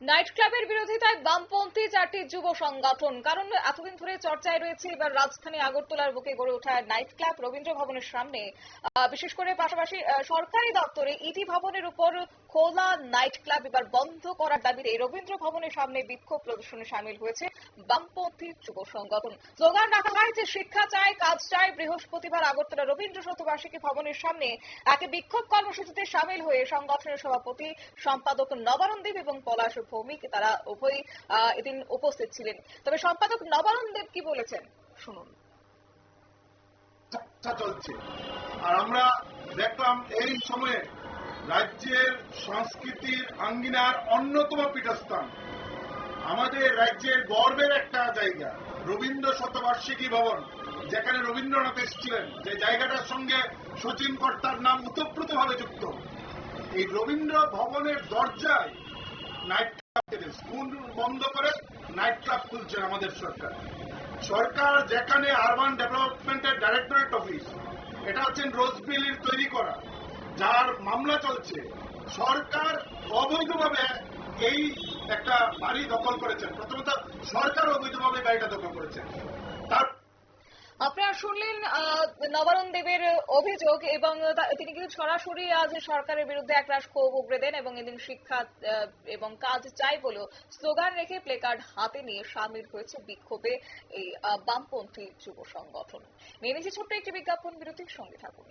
Night ক্লাবের বিরোধিতায় বামপন্থী চারটি যুব সংগঠন। কারণ এতদিন ধরে চর্চায় রয়েছে, এবার রাজধানী আগরতলার বুকে গড়ে ওঠা নাইট ক্লাব রবীন্দ্র ভবনের সামনে বিশেষ করে পাশাপাশি সরকারি দপ্তরে ইটি ভবনের উপর খোলা নাইট ক্লাব এবার বন্ধ করার দাবিতে রবীন্দ্র ভবনের সামনে বিক্ষোভ প্রদর্শনে সামিল হয়েছে বামপন্থী যুব সংগঠন। স্লোগান রাখা হয় যে শিক্ষা চাই কাজ চাই বৃহস্পতিবার আগরতলা রবীন্দ্র শতবার্ষিকী ভবনের সামনে এক বিক্ষোভ কর্মসূচিতে সামিল হয়ে সংগঠনের সভাপতি সম্পাদক নবারণ দেব এবং পলাশ ভৌমিক তারা উভয়ই আহ, এদিন উপস্থিত ছিলেন। তবে সম্পাদক নবারণ দেব কি বলেছেন? শুনুন। চলছে। আর আমরা দেখলাম এই সময়ে রাজ্যের সংস্কৃতির আঙ্গিনার অন্যতম পীঠস্থান। আমাদের রাজ্যের গর্বের একটা জায়গা, রবীন্দ্র শতবার্ষিকী ভবন, যেখানে রবীন্দ্রনাথ এসেছিলেন। যে জায়গাটার সঙ্গে শচীন কর্তার নাম উতপ্রুতভাবে যুক্ত। এই রবীন্দ্র ভবনের দরজায় নাইট ক্লাব স্কুল বন্ধ করে নাইট ক্লাব খুলছেন আমাদের সরকার। সরকার যেখানে আরবান ডেভেলপমেন্টের ডাইরেক্টরেট অফিস এটা হচ্ছেন রোজবিলির তৈরি করা। যার মামলা চলছে। সরকার অবৈধভাবে এই একটা বাড়ি দখল করেছেন। প্রথমত, সরকার অবৈধভাবে বাড়িটা দখল করেছেন। তার আপনারা শুনলেন নবারণ দেবের অভিযোগ এবং তিনি কিন্তু সরাসরি আজ সরকারের বিরুদ্ধে একরাশ ক্ষোভ উগড়ে দেন এবং এদিন শিক্ষা এবং কাজ চাই বলেও স্লোগান রেখে প্লেকার্ড হাতে নিয়ে সামিল হয়েছে বিক্ষোভে এই বামপন্থী যুব সংগঠন। নিয়ে নিচ্ছি ছোট্ট একটি বিজ্ঞাপন, বিরতির সঙ্গে থাকুন।